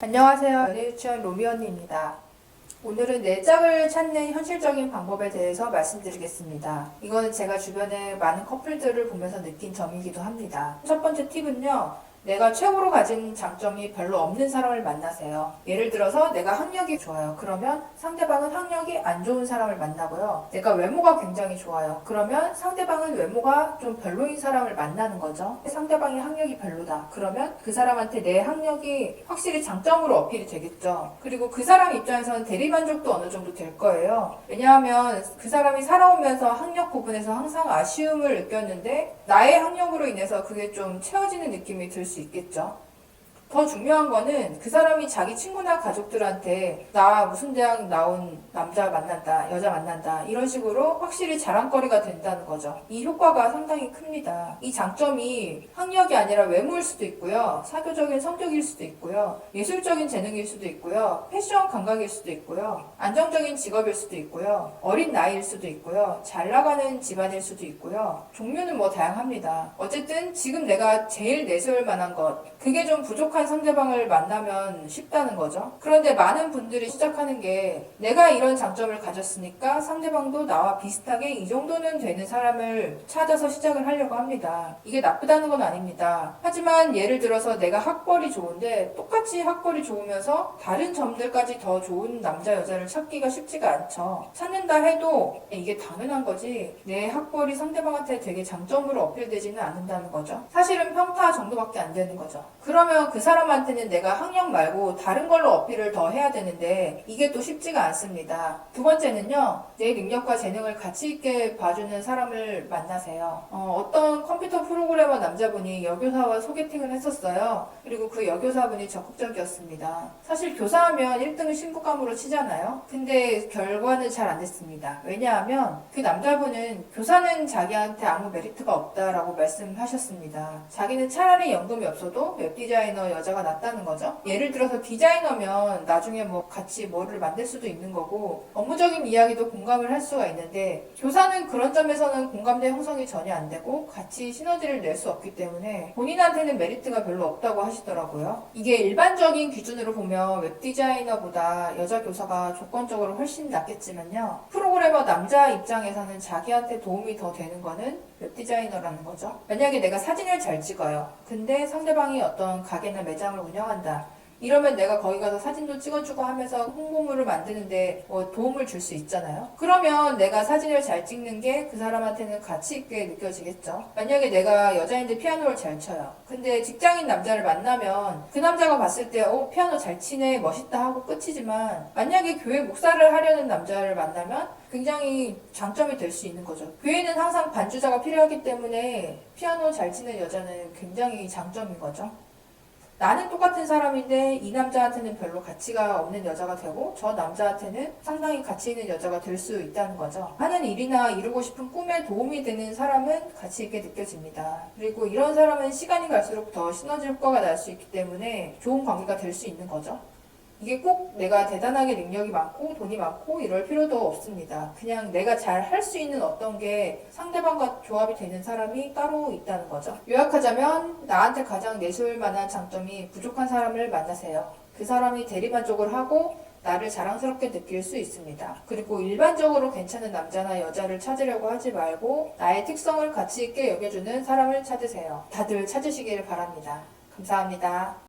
안녕하세요. 연예유치원 로미 언니입니다. 오늘은 내 짝을 찾는 현실적인 방법에 대해서 말씀드리겠습니다. 이거는 제가 주변에 많은 커플들을 보면서 느낀 점이기도 합니다. 첫 번째 팁은요. 내가 최고로 가진 장점이 별로 없는 사람을 만나세요. 예를 들어서 내가 학력이 좋아요. 그러면 상대방은 학력이 안 좋은 사람을 만나고요. 내가 외모가 굉장히 좋아요. 그러면 상대방은 외모가 좀 별로인 사람을 만나는 거죠. 상대방이 학력이 별로다. 그러면 그 사람한테 내 학력이 확실히 장점으로 어필이 되겠죠. 그리고 그 사람 입장에서는 대리만족도 어느 정도 될 거예요. 왜냐하면 그 사람이 살아오면서 학력 부분에서 항상 아쉬움을 느꼈는데 나의 학력으로 인해서 그게 좀 채워지는 느낌이 들 수 있겠죠. 더 중요한 거는 그 사람이 자기 친구나 가족들한테 나 무슨 대학 나온 남자 만난다, 여자 만난다 이런 식으로 확실히 자랑거리가 된다는 거죠. 이 효과가 상당히 큽니다. 이 장점이 학력이 아니라 외모일 수도 있고요. 사교적인 성격일 수도 있고요. 예술적인 재능일 수도 있고요. 패션 감각일 수도 있고요. 안정적인 직업일 수도 있고요. 어린 나이일 수도 있고요. 잘 나가는 집안일 수도 있고요. 종류는 뭐 다양합니다. 어쨌든 지금 내가 제일 내세울 만한 것 그게 좀 부족한 상대방을 만나면 쉽다는 거죠. 그런데 많은 분들이 시작하는 게 내가 이런 장점을 가졌으니까 상대방도 나와 비슷하게 이 정도는 되는 사람을 찾아서 시작을 하려고 합니다. 이게 나쁘다는 건 아닙니다. 하지만 예를 들어서 내가 학벌이 좋은데 똑같이 학벌이 좋으면서 다른 점들까지 더 좋은 남자 여자를 찾기가 쉽지가 않죠. 찾는다 해도 이게 당연한 거지 내 학벌이 상대방한테 되게 장점으로 어필되지는 않는다는 거죠. 사실은 평타 정도밖에 안 되는 거죠. 그러면 그 사람한테는 내가 학력 말고 다른 걸로 어필을 더 해야 되는데 이게 또 쉽지가 않습니다. 두 번째는요, 내 능력과 재능을 가치 있게 봐주는 사람을 만나세요. 어, 떤 컴퓨터 프로그래머 남자분이 여교사와 소개팅을 했었어요. 그리고 그 여교사분이 적극적이었습니다. 사실 교사하면 1등을 신부감으로 치잖아요. 근데 결과는 잘 안 됐습니다. 왜냐하면 그 남자분은 교사는 자기한테 아무 메리트가 없다라고 말씀하셨습니다. 자기는 차라리 연금이 없어도 웹 디자이너 여자가 낫다는 거죠. 예를 들어서 디자이너면 나중에 뭐 같이 뭐를 만들 수도 있는 거고 업무적인 이야기도 공감을 할 수가 있는데 교사는 그런 점에서는 공감대 형성이 전혀 안 되고 같이 시너지를 낼 수 없기 때문에 본인한테는 메리트가 별로 없다고 하시더라고요. 이게 일반적인 기준으로 보면 웹 디자이너보다 여자 교사가 조건적으로 훨씬 낫겠지만요. 프로그래머 남자 입장에서는 자기한테 도움이 더 되는 거는 웹 디자이너라는 거죠. 만약에 내가 사진을 잘 찍어요. 근데 상대방이 어떤 가게나 매장을 운영한다. 이러면 내가 거기 가서 사진도 찍어주고 하면서 홍보물을 만드는데 뭐 도움을 줄 수 있잖아요. 그러면 내가 사진을 잘 찍는 게 그 사람한테는 가치 있게 느껴지겠죠. 만약에 내가 여자인데 피아노를 잘 쳐요. 근데 직장인 남자를 만나면 그 남자가 봤을 때, 어, 피아노 잘 치네, 멋있다 하고 끝이지만 만약에 교회 목사를 하려는 남자를 만나면 굉장히 장점이 될 수 있는 거죠. 교회는 항상 반주자가 필요하기 때문에 피아노 잘 치는 여자는 굉장히 장점인 거죠. 나는 똑같은 사람인데 이 남자한테는 별로 가치가 없는 여자가 되고 저 남자한테는 상당히 가치 있는 여자가 될 수 있다는 거죠. 하는 일이나 이루고 싶은 꿈에 도움이 되는 사람은 가치 있게 느껴집니다. 그리고 이런 사람은 시간이 갈수록 더 시너지 효과가 날 수 있기 때문에 좋은 관계가 될 수 있는 거죠. 이게 꼭 내가 대단하게 능력이 많고 돈이 많고 이럴 필요도 없습니다. 그냥 내가 잘 할 수 있는 어떤 게 상대방과 조합이 되는 사람이 따로 있다는 거죠. 요약하자면 나한테 가장 내세울 만한 장점이 부족한 사람을 만나세요. 그 사람이 대리만족을 하고 나를 자랑스럽게 느낄 수 있습니다. 그리고 일반적으로 괜찮은 남자나 여자를 찾으려고 하지 말고 나의 특성을 가치 있게 여겨주는 사람을 찾으세요. 다들 찾으시기를 바랍니다. 감사합니다.